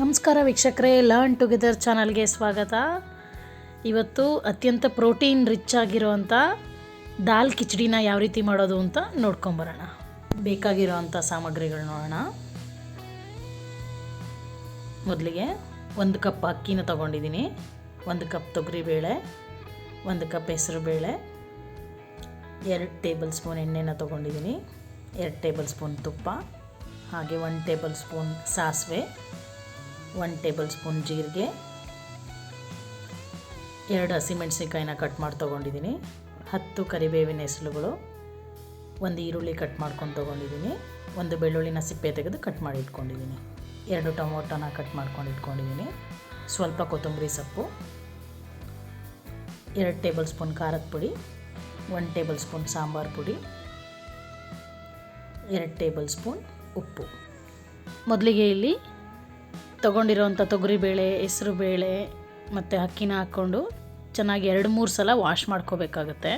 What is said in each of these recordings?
ನಮಸ್ಕಾರ ವೀಕ್ಷಕರೇ learn together ಚಾನಲ್ಗೆ ಸ್ವಾಗತ. ಇವತ್ತು ಅತ್ಯಂತ ಪ್ರೋಟೀನ್ ರಿಚ್ ಆಗಿರೋವಂಥ ದಾಲ್ ಕಿಚಡಿನ ಯಾವ ರೀತಿ ಮಾಡೋದು ಅಂತ ನೋಡ್ಕೊಂಬರೋಣ. ಬೇಕಾಗಿರೋವಂಥ ಸಾಮಗ್ರಿಗಳು ನೋಡೋಣ. ಮೊದಲಿಗೆ ಒಂದು ಕಪ್ ಅಕ್ಕಿನ ತೊಗೊಂಡಿದ್ದೀನಿ. ಒಂದು ಕಪ್ ತೊಗರಿಬೇಳೆ, ಒಂದು ಕಪ್ ಹೆಸರು ಬೇಳೆ ಎರಡು ಟೇಬಲ್ ಸ್ಪೂನ್ ಎಣ್ಣೆನ ತೊಗೊಂಡಿದ್ದೀನಿ. ಎರಡು ಟೇಬಲ್ ಸ್ಪೂನ್ ತುಪ್ಪ, ಹಾಗೆ ಒಂದು ಟೇಬಲ್ ಸ್ಪೂನ್ ಸಾಸಿವೆ. ಒನ್ ಟೇಬಲ್ ಸ್ಪೂನ್ ಜೀರಿಗೆ, ಎರಡು ಹಸಿಮೆಣಸಿನ್ಕಾಯಿನ ಕಟ್ ಮಾಡಿ ತೊಗೊಂಡಿದ್ದೀನಿ. ಹತ್ತು ಕರಿಬೇವಿನ ಹೆಸಳುಗಳು ಒಂದು ಈರುಳ್ಳಿ ಕಟ್ ಮಾಡ್ಕೊಂಡು ತೊಗೊಂಡಿದ್ದೀನಿ. ಒಂದು ಬೆಳ್ಳುಳ್ಳಿನ ಸಿಪ್ಪೆ ತೆಗೆದು ಕಟ್ ಮಾಡಿ ಇಟ್ಕೊಂಡಿದ್ದೀನಿ. ಎರಡು ಟೊಮೊಟೊನ ಕಟ್ ಮಾಡ್ಕೊಂಡು ಇಟ್ಕೊಂಡಿದ್ದೀನಿ. ಸ್ವಲ್ಪ ಕೊತ್ತಂಬರಿ ಸೊಪ್ಪು, ಎರಡು ಟೇಬಲ್ ಸ್ಪೂನ್ ಖಾರದ ಪುಡಿ ಒನ್ ಟೇಬಲ್ ಸ್ಪೂನ್ ಸಾಂಬಾರು ಪುಡಿ, ಎರಡು ಟೇಬಲ್ ಸ್ಪೂನ್ ಉಪ್ಪು. ಮೊದಲಿಗೆ ಇಲ್ಲಿ ತೊಗೊಂಡಿರೋವಂಥ ತೊಗರಿಬೇಳೆ ಹೆಸರುಬೇಳೆ ಮತ್ತು ಅಕ್ಕಿನ ಹಾಕ್ಕೊಂಡು ಚೆನ್ನಾಗಿ ಎರಡು ಮೂರು ಸಲ ವಾಶ್ ಮಾಡ್ಕೋಬೇಕಾಗತ್ತೆ.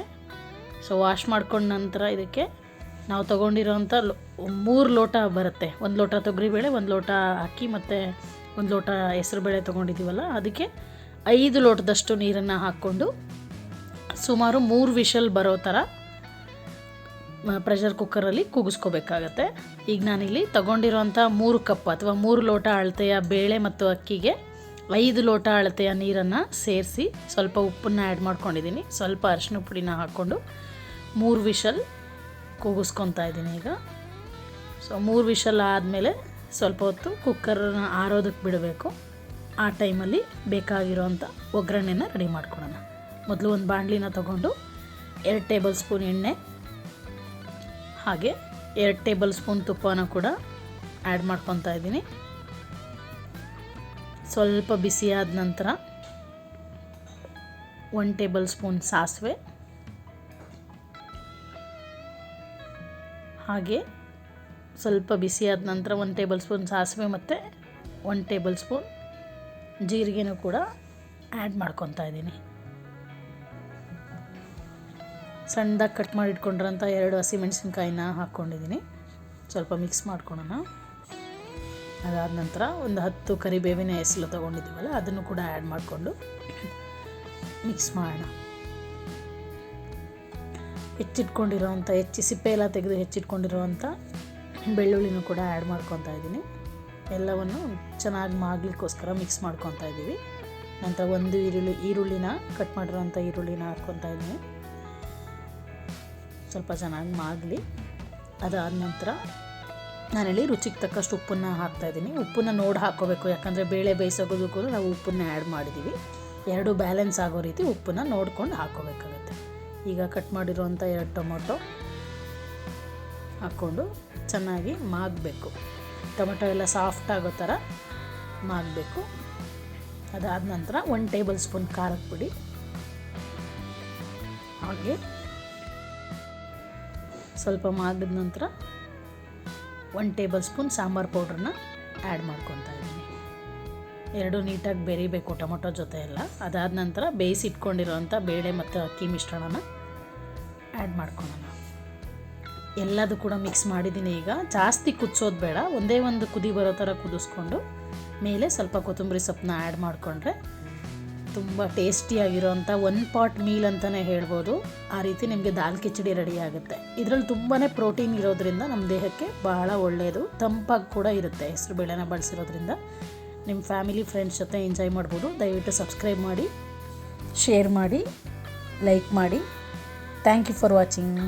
ಸೊ ವಾಶ್ ಮಾಡ್ಕೊಂಡ ನಂತರ ಇದಕ್ಕೆ ನಾವು ತೊಗೊಂಡಿರೋವಂಥ ಮೂರು ಲೋಟ ಬರುತ್ತೆ. ಒಂದು ಲೋಟ ತೊಗರಿಬೇಳೆ ಒಂದು ಲೋಟ ಅಕ್ಕಿ ಮತ್ತು ಒಂದು ಲೋಟ ಹೆಸರುಬೇಳೆ ತೊಗೊಂಡಿದ್ದೀವಲ್ಲ, ಅದಕ್ಕೆ ಐದು ಲೋಟದಷ್ಟು ನೀರನ್ನು ಹಾಕ್ಕೊಂಡು ಸುಮಾರು ಮೂರು ವಿಷಲ್ ಬರೋ ಥರ ಪ್ರೆಷರ್ ಕುಕ್ಕರಲ್ಲಿ ಕೂಗಿಸ್ಕೋಬೇಕಾಗತ್ತೆ. ಈಗ ನಾನಿಲ್ಲಿ ತಗೊಂಡಿರುವಂಥ ಮೂರು ಕಪ್ ಅಥವಾ ಮೂರು ಲೋಟ ಅಳತೆಯ ಬೇಳೆ ಮತ್ತು ಅಕ್ಕಿಗೆ ಐದು ಲೋಟ ಅಳತೆಯ ನೀರನ್ನು ಸೇರಿಸಿ ಸ್ವಲ್ಪ ಉಪ್ಪನ್ನು ಆ್ಯಡ್ ಮಾಡ್ಕೊಂಡಿದ್ದೀನಿ. ಸ್ವಲ್ಪ ಅರಿಶಿನ ಪುಡಿನ ಹಾಕ್ಕೊಂಡು ಮೂರು ವಿಷಲ್ ಕೂಗಿಸ್ಕೊತಾ ಇದ್ದೀನಿ ಈಗ. ಸೊ ಮೂರು ವಿಷಲ್ ಆದಮೇಲೆ ಸ್ವಲ್ಪ ಹೊತ್ತು ಕುಕ್ಕರನ್ನ ಆರೋದಕ್ಕೆ ಬಿಡಬೇಕು. ಆ ಟೈಮಲ್ಲಿ ಬೇಕಾಗಿರೋಂಥ ಒಗ್ಗರಣೆನ ರೆಡಿ ಮಾಡ್ಕೊಳ್ಳೋಣ. ಮೊದಲು ಒಂದು ಬಾಣಲಿನ ತೊಗೊಂಡು ಎರಡು ಟೇಬಲ್ ಸ್ಪೂನ್ ಎಣ್ಣೆ ಹಾಗೆ ಎರಡು ಟೇಬಲ್ ಸ್ಪೂನ್ ತುಪ್ಪನ ಕೂಡ ಆ್ಯಡ್ ಮಾಡ್ಕೊತಾ ಇದ್ದೀನಿ. ಸ್ವಲ್ಪ ಬಿಸಿ ಆದ ನಂತರ ಒನ್ ಟೇಬಲ್ ಸ್ಪೂನ್ ಸಾಸಿವೆ. ಹಾಗೆ ಸ್ವಲ್ಪ ಬಿಸಿ ಆದ ನಂತರ ಒಂದು ಟೇಬಲ್ ಸ್ಪೂನ್ ಸಾಸಿವೆ ಮತ್ತು ಒನ್ ಟೇಬಲ್ ಸ್ಪೂನ್ ಜೀರಿಗೆನೂ ಕೂಡ ಆ್ಯಡ್ ಮಾಡ್ಕೊತಾ ಇದ್ದೀನಿ. ಸಣ್ಣದಾಗಿ ಕಟ್ ಮಾಡಿ ಇಟ್ಕೊಂಡಿರೋಂಥ ಎರಡು ಹಸಿಮೆಣಸಿನ್ಕಾಯಿನ ಹಾಕ್ಕೊಂಡಿದ್ದೀನಿ. ಸ್ವಲ್ಪ ಮಿಕ್ಸ್ ಮಾಡ್ಕೊಳೋಣ. ಅದಾದ ನಂತರ ಒಂದು ಹತ್ತು ಕರಿಬೇವಿನ ಹೆಸಲು ತೊಗೊಂಡಿದ್ದೀವಲ್ಲ, ಅದನ್ನು ಕೂಡ ಆ್ಯಡ್ ಮಾಡಿಕೊಂಡು ಮಿಕ್ಸ್ ಮಾಡೋಣ. ಹೆಚ್ಚಿಟ್ಕೊಂಡಿರೋವಂಥ ಹೆಚ್ಚಿ ಸಿಪ್ಪೆ ಎಲ್ಲ ತೆಗೆದು ಹೆಚ್ಚಿಟ್ಕೊಂಡಿರೋವಂಥ ಬೆಳ್ಳುಳ್ಳಿನೂ ಕೂಡ ಆ್ಯಡ್ ಮಾಡ್ಕೊತಾ ಇದ್ದೀನಿ. ಎಲ್ಲವನ್ನು ಚೆನ್ನಾಗಿ ಮಾಗ್ಲಿಕ್ಕೋಸ್ಕರ ಮಿಕ್ಸ್ ಮಾಡ್ಕೊತಾ ಇದ್ದೀವಿ. ನಂತರ ಒಂದು ಈರುಳ್ಳಿ, ಈರುಳ್ಳಿನ ಕಟ್ ಮಾಡಿರೋವಂಥ ಈರುಳ್ಳಿನ ಹಾಕ್ಕೊತಾ ಇದ್ದೀನಿ. ಸ್ವಲ್ಪ ಚೆನ್ನಾಗಿ ಮಾಗಲಿ ಅದಾದ ನಂತರ ನಾನಿಲ್ಲಿ ರುಚಿಗೆ ತಕ್ಕಷ್ಟು ಉಪ್ಪನ್ನು ಹಾಕ್ತಾಯಿದ್ದೀನಿ ಉಪ್ಪನ್ನು ನೋಡಿ ಹಾಕೋಬೇಕು. ಯಾಕಂದರೆ ಬೇಳೆ ಬೇಯಿಸೋಗೋದಕ್ಕೂ ನಾವು ಉಪ್ಪನ್ನ ಆ್ಯಡ್ ಮಾಡಿದ್ದೀವಿ ಎರಡು ಬ್ಯಾಲೆನ್ಸ್ ಆಗೋ ರೀತಿ ಉಪ್ಪನ್ನು ನೋಡ್ಕೊಂಡು ಹಾಕೋಬೇಕಾಗುತ್ತೆ. ಈಗ ಕಟ್ ಮಾಡಿರೋವಂಥ ಎರಡು ಟೊಮೊಟೊ ಹಾಕ್ಕೊಂಡು ಚೆನ್ನಾಗಿ ಮಾಗಬೇಕು. ಟೊಮೊಟೊ ಎಲ್ಲ ಸಾಫ್ಟ್ ಆಗೋ ಥರ ಮಾಗಬೇಕು. ಅದಾದ ನಂತರ ಒನ್ ಟೇಬಲ್ ಸ್ಪೂನ್ ಖಾರದ ಪುಡಿ. ಹಾಗೆ ಸ್ವಲ್ಪ ಮಾಗಿದ ನಂತರ ಒನ್ ಟೇಬಲ್ ಸ್ಪೂನ್ ಸಾಂಬಾರು ಪೌಡ್ರನ್ನ ಆ್ಯಡ್ ಮಾಡ್ಕೊತಾ ಇದ್ದೀನಿ. ಎರಡು ನೀಟಾಗಿ ಬೆರಿಬೇಕು ಟೊಮೊಟೊ ಜೊತೆ ಎಲ್ಲ ಅದಾದ ನಂತರ ಬೇಯಿಸಿಟ್ಕೊಂಡಿರೋವಂಥ ಬೇಳೆ ಮತ್ತು ಅಕ್ಕಿ ಮಿಶ್ರಣನ ಆ್ಯಡ್ ಮಾಡ್ಕೊಳ್ಳೋಣ. ಎಲ್ಲದು ಕೂಡ ಮಿಕ್ಸ್ ಮಾಡಿದ್ದೀನಿ ಈಗ. ಜಾಸ್ತಿ ಕುದಿಸೋದು ಬೇಡ. ಒಂದೇ ಒಂದು ಕುದಿ ಬರೋ ಥರ ಕುದಿಸ್ಕೊಂಡು ಮೇಲೆ ಸ್ವಲ್ಪ ಕೊತ್ತಂಬರಿ ಸೊಪ್ಪನ್ನ ಆ್ಯಡ್ ಮಾಡಿಕೊಂಡ್ರೆ ತುಂಬ ಟೇಸ್ಟಿಯಾಗಿರೋವಂಥ ಒನ್ ಪಾಟ್ ಮೀಲ್ ಅಂತಲೇ ಹೇಳ್ಬೋದು. ಆ ರೀತಿ ನಿಮಗೆ ದಾಲ್ ಕಿಚಡಿ ರೆಡಿ ಆಗುತ್ತೆ. ಇದರಲ್ಲಿ ತುಂಬಾ ಪ್ರೋಟೀನ್ ಇರೋದ್ರಿಂದ ನಮ್ಮ ದೇಹಕ್ಕೆ ಬಹಳ ಒಳ್ಳೆಯದು ತಂಪಾಗಿ ಕೂಡ ಇರುತ್ತೆ ಹೆಸರು ಬೇಳೆನ ಬಳಸಿರೋದ್ರಿಂದ. ನಿಮ್ಮ ಫ್ಯಾಮಿಲಿ, ಫ್ರೆಂಡ್ಸ್ ಜೊತೆ ಎಂಜಾಯ್ ಮಾಡ್ಬೋದು. ದಯವಿಟ್ಟು ಸಬ್ಸ್ಕ್ರೈಬ್ ಮಾಡಿ ಶೇರ್ ಮಾಡಿ ಲೈಕ್ ಮಾಡಿ. Thank you for watching